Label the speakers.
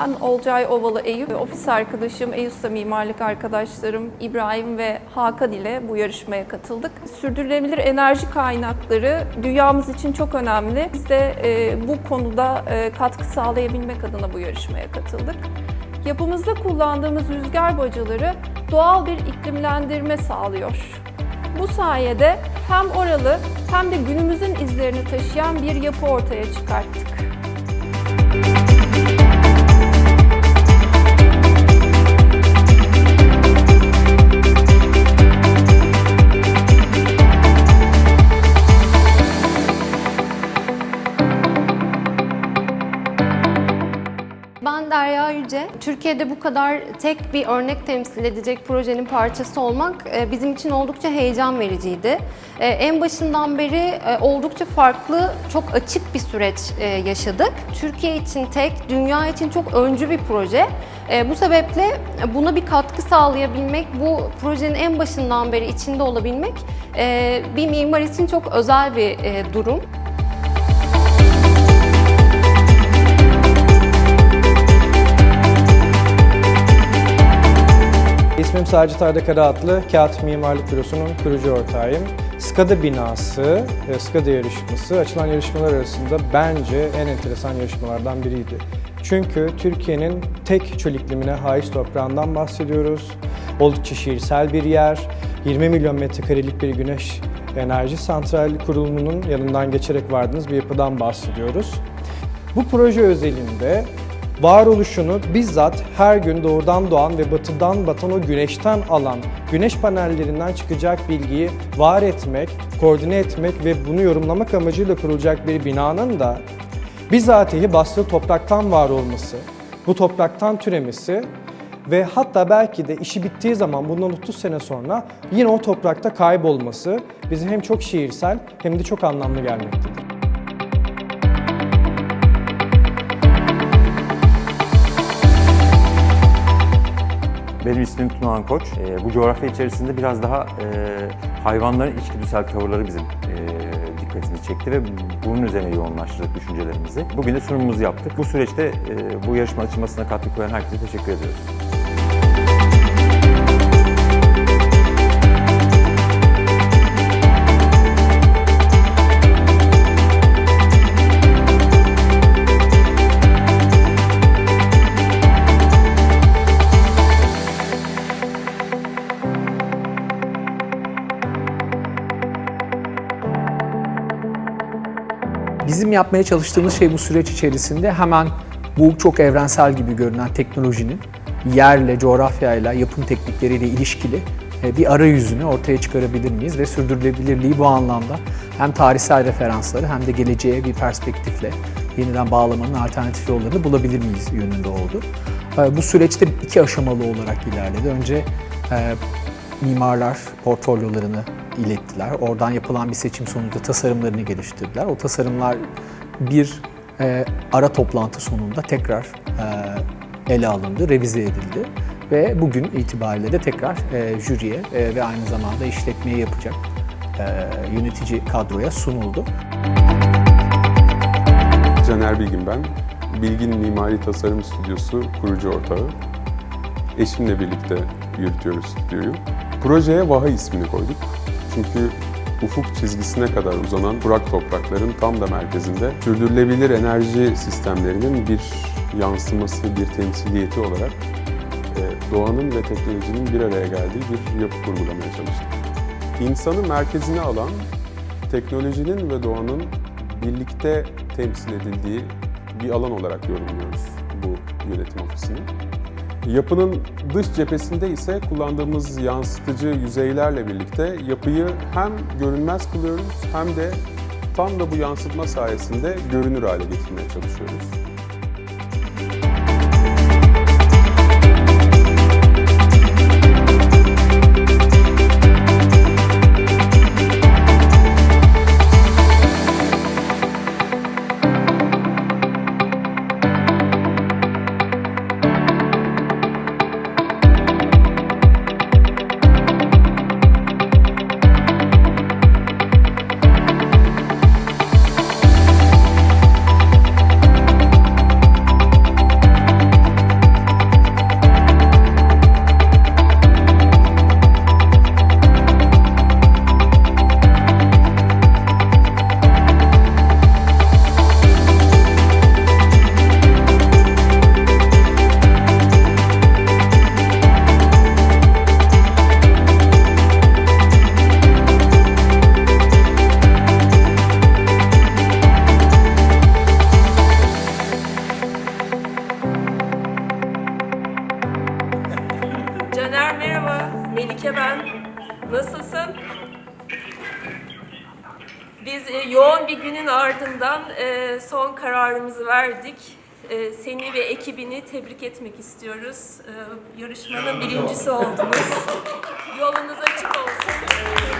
Speaker 1: Ben Olcay Ovalı Eyüp, ofis arkadaşım, Eyüp'te mimarlık arkadaşlarım İbrahim ve Hakan ile bu yarışmaya katıldık. Sürdürülebilir enerji kaynakları dünyamız için çok önemli. Biz de e, bu konuda e, katkı sağlayabilmek adına bu yarışmaya katıldık. Yapımızda kullandığımız rüzgar bacaları doğal bir iklimlendirme sağlıyor. Bu sayede hem oralı hem de günümüzün izlerini taşıyan bir yapı ortaya çıkarttık.
Speaker 2: Türkiye'de bu kadar tek bir örnek temsil edecek projenin parçası olmak e, bizim için oldukça heyecan vericiydi. E, En başından beri e, oldukça farklı, çok açık bir süreç yaşadık. Türkiye için tek, dünya için çok öncü bir proje. Bu sebeple buna bir katkı sağlayabilmek, bu projenin en başından beri içinde olabilmek bir mimar için çok özel bir durum.
Speaker 3: İsmim Sacit Arda Karaatlı, Kağıt Mimarlık Bürosu'nun kurucu ortağıyım. SKADA binası, e, SKADA yarışması açılan yarışmalar arasında bence en enteresan yarışmalardan biriydi. Çünkü Türkiye'nin tek çöl iklimine haiz toprağından bahsediyoruz. Oldukça şiirsel bir yer, 20 milyon metrekarelik bir güneş enerji santral kurulumunun yanından geçerek vardığınız bir yapıdan bahsediyoruz. Bu proje özelinde varoluşunu bizzat her gün doğudan doğan ve batıdan batan o güneşten alan, güneş panellerinden çıkacak bilgiyi var etmek, koordine etmek ve bunu yorumlamak amacıyla kurulacak bir binanın da bizatihi bastığı topraktan var olması, bu topraktan türemesi ve hatta belki de işi bittiği zaman bundan 30 sene sonra yine o toprakta kaybolması bize hem çok şiirsel hem de çok anlamlı gelmektedir.
Speaker 4: Benim ismim Tunahan Koç. Ee, bu coğrafya içerisinde biraz daha e, hayvanların içgüdüsel tavırları bizim e, dikkatimizi çekti ve bunun üzerine yoğunlaştırdık düşüncelerimizi. Bugün de sunumumuzu yaptık. Bu süreçte e, bu yarışma açılmasına katkı koyan herkese teşekkür ediyoruz.
Speaker 5: Yapmaya çalıştığımız şey bu süreç içerisinde hemen bu çok evrensel gibi görünen teknolojinin yerle, coğrafyayla, yapım teknikleriyle ilişkili e, bir arayüzünü ortaya çıkarabilir miyiz ve sürdürülebilirliği bu anlamda hem tarihsel referansları hem de geleceğe bir perspektifle yeniden bağlamanın alternatif yollarını bulabilir miyiz yönünde oldu. E, Bu süreçte iki aşamalı olarak ilerledi. Önce e, mimarlar portfolyolarını ilettiler. Oradan yapılan bir seçim sonucu tasarımlarını geliştirdiler. O tasarımlar bir e, ara toplantı sonunda tekrar e, ele alındı, revize edildi ve bugün itibariyle de tekrar e, jüriye e, ve aynı zamanda işletmeyi yapacak e, yönetici kadroya sunuldu.
Speaker 6: Caner Bilgin ben. Bilgin Mimari Tasarım Stüdyosu kurucu ortağı. Eşimle birlikte yürütüyoruz stüdyoyu. Projeye Vaha ismini koyduk. Çünkü ufuk çizgisine kadar uzanan kurak toprakların tam da merkezinde sürdürülebilir enerji sistemlerinin bir yansıması, bir temsiliyeti olarak e, doğanın ve teknolojinin bir araya geldiği bir yapı kurgulamaya çalıştık. İnsanı merkezine alan, teknolojinin ve doğanın birlikte temsil edildiği bir alan olarak yorumluyoruz bu yönetim ofisini. Yapının dış cephesinde ise kullandığımız yansıtıcı yüzeylerle birlikte yapıyı hem görünmez kılıyoruz hem de tam da bu yansıtma sayesinde görünür hale getirmeye çalışıyoruz.
Speaker 7: Melike ben. Nasılsın? Biz e, yoğun bir günün ardından e, son kararımızı verdik. E, seni ve ekibini tebrik etmek istiyoruz. E, yarışmanın birincisi oldunuz. Yolunuz açık olsun.